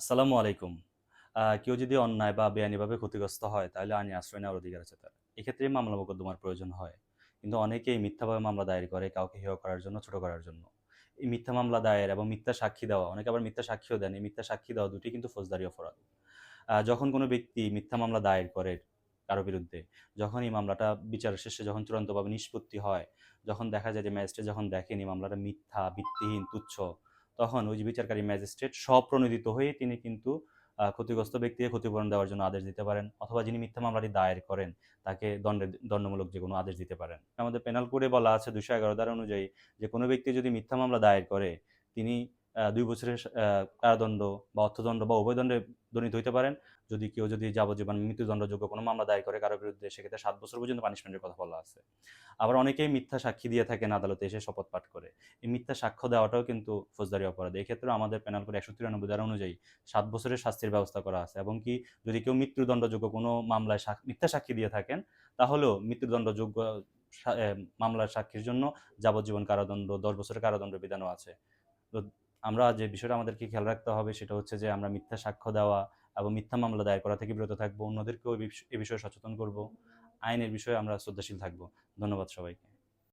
আসসালামু আলাইকুম। কেউ যদি অন্যায় বা বেআইনিভাবে ক্ষতিগ্রস্ত হয়, তাহলে আইনি আশ্রয় নেওয়ার অধিকার আছে তার। এক্ষেত্রে মামলা মোকদ্দমার প্রয়োজন হয়। কিন্তু অনেকেই মিথ্যাভাবে মামলা দায়ের করে কাউকে হেয় করার জন্য, ছোট করার জন্য। এই মিথ্যা মামলা দায়ের এবং মিথ্যা সাক্ষী দেওয়া, অনেকে আবার মিথ্যা সাক্ষীও দেন। এই মিথ্যা সাক্ষী দেওয়া দুটি কিন্তু ফৌজদারি অপরাধ। যখন কোনো ব্যক্তি মিথ্যা মামলা দায়ের করে কারও বিরুদ্ধে, যখন এই মামলাটা বিচার শেষে যখন চূড়ান্তভাবে নিষ্পত্তি হয়, যখন দেখা যায় যে ম্যাজিস্ট্রেট যখন দেখেন এই মামলাটা মিথ্যা, ভিত্তিহীন, তুচ্ছ তখন ওই যে বিচারকারী ম্যাজিস্ট্রেট স্বপ্রণোদিত হয়ে তিনি কিন্তু ক্ষতিগ্রস্ত ব্যক্তিকে ক্ষতিপূরণ দেওয়ার জন্য আদেশ দিতে পারেন অথবা যিনি মিথ্যা মামলাটি দায়ের করেন তাকে দণ্ডে, দণ্ডমূলক যে কোনো আদেশ দিতে পারেন। আমাদের পেনাল কোডে বলা আছে দুশো এগারো ধারা অনুযায়ী যে কোনো ব্যক্তি যদি মিথ্যা মামলা দায়ের করে, তিনি দুই বছরের কারাদণ্ড বা অর্থদণ্ড বা উভয় দণ্ডে দণ্ডিত হইতে পারেন। যদি কেউ যদি যাবজ্জীবন মৃত্যুদণ্ডযোগ্য কোনো মামলা দায়ের করে, কারও বিরুদ্ধে সেক্ষেত্রে সাত বছর পর্যন্ত পানিশমেন্টের কথা বলা আছে। আবার অনেকেই মিথ্যা সাক্ষী দিয়ে থাকেন আদালতে এসে শপথ পাঠ করে। এই মিথ্যা সাক্ষ্য দেওয়াটাও কিন্তু ফৌজদারি অপরাধ। এক্ষেত্রে আমাদের পেনাল করে একশো তিরানব্বই ধারা অনুযায়ী সাত বছরের শাস্তির ব্যবস্থা করা আছে। এবং কি যদি কেউ মৃত্যুদণ্ডযোগ্য কোনো মামলায় মিথ্যা সাক্ষী দিয়ে থাকেন, তাহলেও মৃত্যুদণ্ডযোগ্য মামলার সাক্ষীর জন্য যাবজ্জীবন কারাদণ্ড, দশ বছরের কারাদণ্ড বিধানও আছে। আমরা যে বিষয়টা আমাদেরকে খেয়াল রাখতে হবে সেটা হচ্ছে যে আমরা মিথ্যা সাক্ষ্য দেওয়া এবং মিথ্যা মামলা দায়ের করা থেকে বিরত থাকব। অন্যদেরকেও এ বিষয়ে সচেতন করব। আইনের বিষয়ে আমরা শ্রদ্ধাশীল থাকব। ধন্যবাদ সবাইকে।